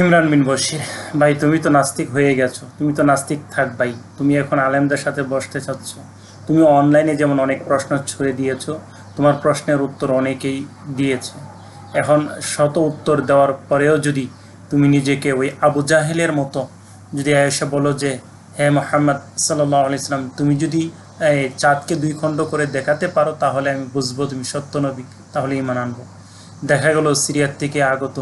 ইমরান বিন বশির, ভাই তুমি তো নাস্তিক হয়ে গেছো, তুমি তো নাস্তিক থাক ভাই, তুমি এখন আলেমদের সাথে বসতে চাচ্ছ। তুমি অনলাইনে যেমন অনেক প্রশ্ন ছুড়ে দিয়েছ, তোমার প্রশ্নের উত্তর অনেকেই দিয়েছে। এখন শত উত্তর দেওয়ার পরেও যদি তুমি নিজেকে ওই আবু জাহেলের মতো যদি এসে বলো যে, হে মোহাম্মদ সাল্লাহ ইসলাম তুমি যদি চাঁদকে দুই খণ্ড করে দেখাতে পারো, তাহলে আমি বুঝব তুমি সত্য নবী, তাহলে ইমান আনব। দেখা গেল সিরিয়ার থেকে আগত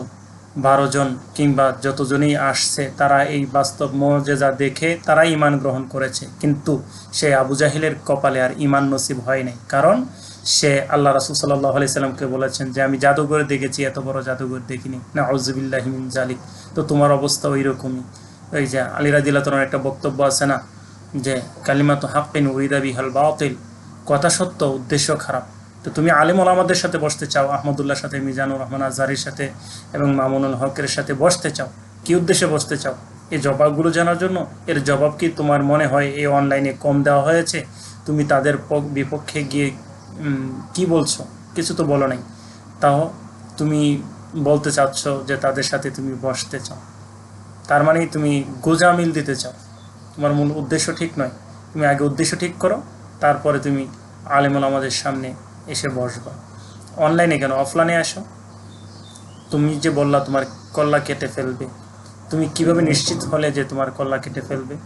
বারো জন কিংবা যতজনই আসছে, তারা এই বাস্তব মজেজা দেখে তারা ইমান গ্রহণ করেছে। কিন্তু সে আবু জাহিলের কপালে আর ইমান নসিব হয় নাই। কারণ সে আল্লাহ রাসুল সাল্লাহ আলাইসাল্লামকে বলেছেন যে, আমি জাদুঘর দেখেছি, এত বড় জাদুঘর দেখিনি। না আউজুবিল্লাহিমিন জালিক তো তোমার অবস্থা ওই রকমই ওই যে আলিরাদিল্লা তোমার একটা বক্তব্য আছে না, যে, কালিমাতো হাক্কিন উরিদা বিহাল বাতিল। কথা সত্য, উদ্দেশ্য খারাপ। তো তুমি আলিম ওলামাদের সাথে বসতে চাও আহমদুল্লাহর সাথে, মিজানুর রহমান আজহারির সাথে এবং মামুনুল হকের সাথে বসতে চাও, কি উদ্দেশ্যে বসতে চাও? এই জবাবগুলো জানার জন্য, এর জবাব কি তোমার মনে হয় এই অনলাইনে কম দেওয়া হয়েছে? তুমি তাদের পক- বিপক্ষে গিয়ে কি বলছো? কিছু তো বলো নাই। তাও তুমি বলতে চাচ্ছ যে তাদের সাথে তুমি বসতে চাও। তার মানে তুমি গোজামিল দিতে চাও। তোমার মূল উদ্দেশ্য ঠিক নয়। তুমি আগে উদ্দেশ্য ঠিক করো, তারপরে তুমি আলেমুল আমাদের সামনে এসে বসবা। অনলাইনে কেন? অফলাইনে আসো। তুমি যে বললা তোমার কল্লা কেটে ফেলবে। তুমি কীভাবে নিশ্চিত হলে যে তোমার কল্লা কেটে ফেলবে?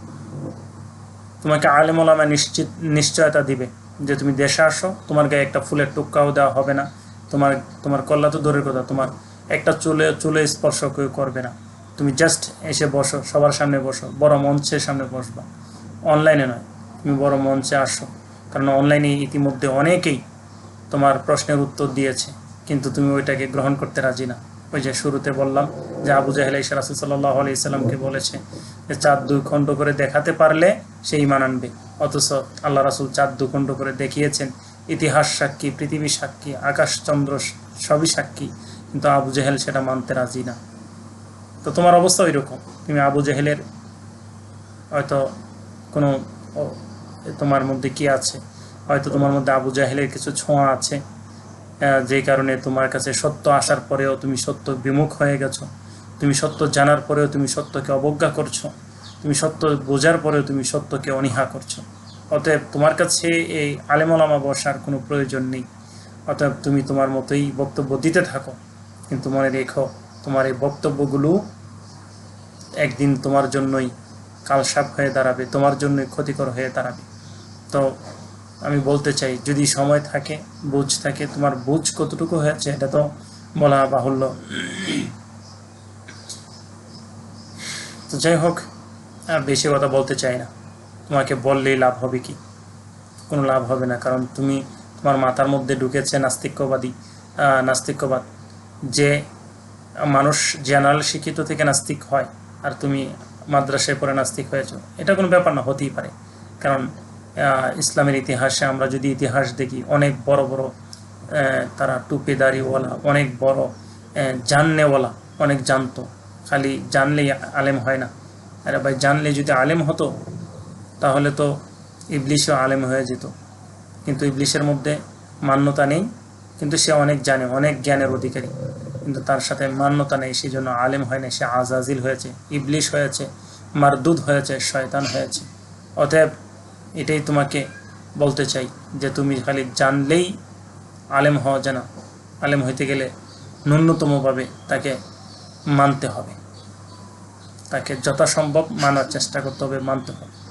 তোমাকে আলেম ওলামা নিশ্চিত, নিশ্চয়তা দিবে যে তুমি দেশে আসো। তোমার গায়ে একটা ফুলের টুকাও দেওয়া হবে না। তোমার তোমার কল্লা তো দূরের কথা। তোমার একটা চুলে চুলে স্পর্শ কেউ করবে না। তুমি জাস্ট এসে বসো, সবার সামনে বসো, বড় মঞ্চের সামনে বসবা। অনলাইনে নয়, তুমি বড় মঞ্চে আসো। কারণ অনলাইনে ইতিমধ্যে অনেকেই তোমার প্রশ্নের উত্তর দিয়েছে, কিন্তু তুমি ওইটাকে গ্রহণ করতে রাজি না। ওই যে শুরুতে বললাম যে আবু জাহেল ইসা রাসুল সাল্লাহ আলাইসাল্লামকে বলেছে যে চাঁদ দুই খণ্ড করে দেখাতে পারলে সেই ইমান আনবে। অথচ আল্লাহ রাসুল চাঁদ দু খণ্ড করে দেখিয়েছেন, ইতিহাস সাক্ষী, পৃথিবী সাক্ষী, আকাশ, চন্দ্র সবই সাক্ষী, কিন্তু আবু জাহেল সেটা মানতে রাজি না। তো তোমার অবস্থা ওই রকম তুমি আবু জাহেলের হয়তো কোনো তোমার মধ্যে কি আছে? হয়তো তোমার মধ্যে আবু জাহেলের কিছু ছোঁয়া আছে যে কারণে তোমার কাছে সত্য আসার পরেও তুমি সত্য বিমুখ হয়ে গেছো, তুমি সত্য জানার পরেও তুমি সত্যকে অবজ্ঞা করছ, তুমি সত্য বোঝার পরেও তুমি সত্যকে অনীহা করছ। অতএব তোমার কাছে এই আলেমলামা বসার কোনো প্রয়োজন নেই। অতএব তুমি তোমার মতোই বক্তব্য দিতে থাকো, কিন্তু মনে রেখো তোমার এই বক্তব্যগুলো একদিন তোমার জন্যই কালসাপ হয়ে দাঁড়াবে, তোমার জন্যই ক্ষতিকর হয়ে দাঁড়াবে। তো আমি বলতে চাই, যদি সময় থাকে, বুঝ থাকে, তোমার বুঝ কতটুকু হয়েছে, এটা তো বলা বাহুল্য। তো যাই হোক, আর বেশি কথা বলতে চাই না। তোমাকে বললেই লাভ হবে কি? কোনো লাভ হবে না, কারণ তুমি তোমার মাথার মধ্যে ঢুকেছে নাস্তিক্যবাদী নাস্তিক্যবাদ। যে মানুষ জেনারেল শিক্ষিত থেকে নাস্তিক হয়, আর তুমি মাদ্রাসায় পড়ে নাস্তিক হয়েছো, এটা কোনো ব্যাপার না, হতেই পারে। কারণ ইসলামের ইতিহাসে আমরা যদি ইতিহাস দেখি, অনেক বড় বড় তারা টুপিদারিওয়ালা, অনেক বড় জাননেওয়ালা, অনেক জানতো। খালি জানলেই আলেম হয় না। আরে ভাই, জানলে যদি আলেম হতো, তাহলে তো ইবলিশও আলেম হয়ে যেত। কিন্তু ইবলিশের মধ্যে মান্যতা নেই, কিন্তু সে অনেক জানে, অনেক জ্ঞানের অধিকারী। কিন্তু তার সাথে মান্যতা নেই সেই জন্য আলেম হয় না সে আজাজিল হয়েছে, ইবলিশ হয়েছে, মারদুদ হয়েছে, শয়তান হয়েছে। অতএব এটাই তোমাকে বলতে চাই যে তুমি খালি জানলেই আলেম হওয়া যেন আলেম হইতে গেলে ন্যূনতমভাবে তাকে মানতে হবে। তাকে যথাসম্ভব মানার চেষ্টা করতে হবে, মানতে হবে।